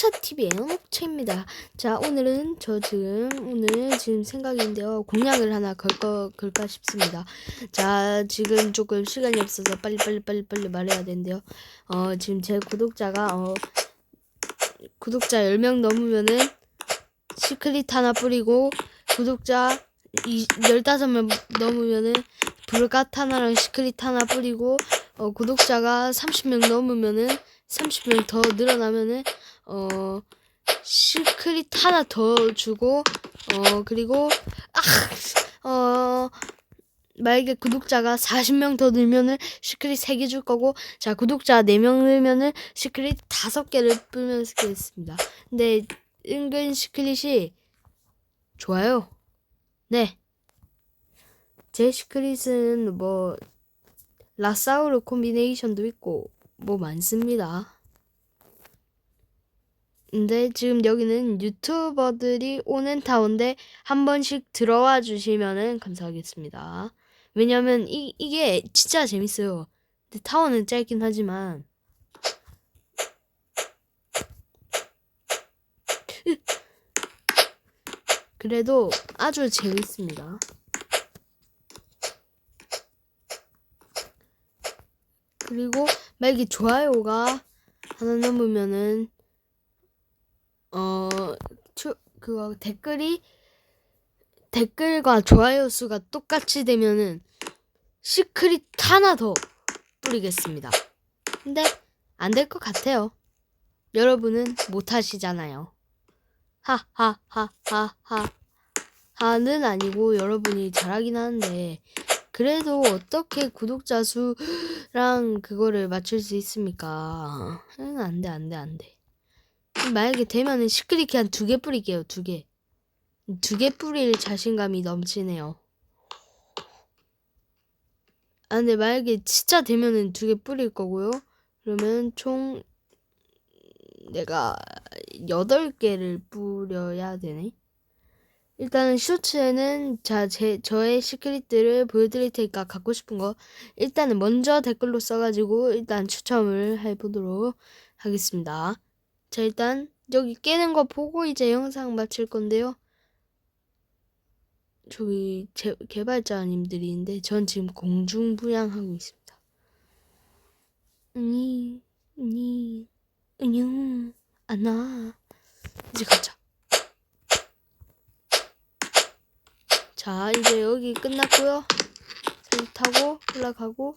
녹차TV의 녹차입니다. 자, 오늘은 저 지금, 오늘 지금 생각인데요. 공약을 하나 걸까, 걸까 싶습니다. 자, 지금 조금 시간이 없어서 빨리, 빨리, 빨리, 빨리 말해야 되는데요. 어, 지금 제 구독자가, 어, 구독자 10명 넘으면은 시크릿 하나 뿌리고, 구독자 이, 15명 넘으면은 불갓 하나랑 시크릿 하나 뿌리고, 어, 구독자가 30명 넘으면은 30명 더 늘어나면은 어 시크릿 하나 더 주고 어 그리고 아 어 만약에 구독자가 40명 더 늘면은 시크릿 3개 줄 거고 자 구독자 4명 늘면은 시크릿 5개를 뿌리면 쓰겠습니다. 근데 은근 시크릿이 좋아요. 네. 제 시크릿은 뭐 라사우르 콤비네이션도 있고 뭐 많습니다. 근데 지금 여기는 유튜버들이 오는 타운데 한 번씩 들어와 주시면은 감사하겠습니다. 왜냐면 이, 이게 진짜 재밌어요. 근데 타워는 짧긴 하지만 그래도 아주 재밌습니다. 그리고 만약에 좋아요가 하나 넘으면은 어 추, 그거 댓글이 댓글과 좋아요 수가 똑같이 되면은 시크릿 하나 더 뿌리겠습니다. 근데 안 될 것 같아요. 여러분은 못 하시잖아요. 하하하하하 하는 아니고 여러분이 잘하긴 하는데 그래도 어떻게 구독자 수랑 그거를 맞출 수 있습니까? 응, 안 돼, 안 돼, 안 돼. 만약에 되면은 시크릿 그냥 두개 뿌릴게요, 두 개. 두 개 뿌릴 자신감이 넘치네요. 아, 근데 만약에 진짜 되면은 두 개 뿌릴 거고요. 그러면 총 내가 여덟 개를 뿌려야 되네. 일단은 쇼츠에는 자, 제, 저의 시크릿들을 보여드릴 테니까 갖고 싶은 거 일단은 먼저 댓글로 써가지고 일단 추첨을 해보도록 하겠습니다. 자, 일단 여기 깨는 거 보고 이제 영상 마칠 건데요. 저기 제, 개발자님들인데 전 지금 공중부양하고 있습니다. 니, 니, 은영, 안나. 이제 가자. 자, 이제 여기 끝났고요. 잘 타고 올라가고.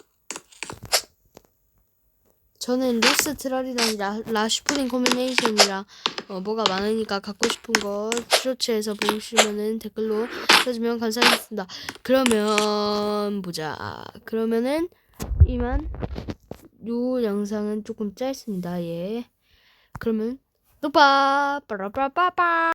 저는 루스 트랄이랑 라, 라슈프린 코미네이션이랑 어, 뭐가 많으니까 갖고 싶은 거 쇼츠에서 보시면은 댓글로 써주면 감사하겠습니다. 그러면 보자. 그러면은 이만 요 영상은 조금 짧습니다. 예. 그러면 노빠 빠라빠빠빠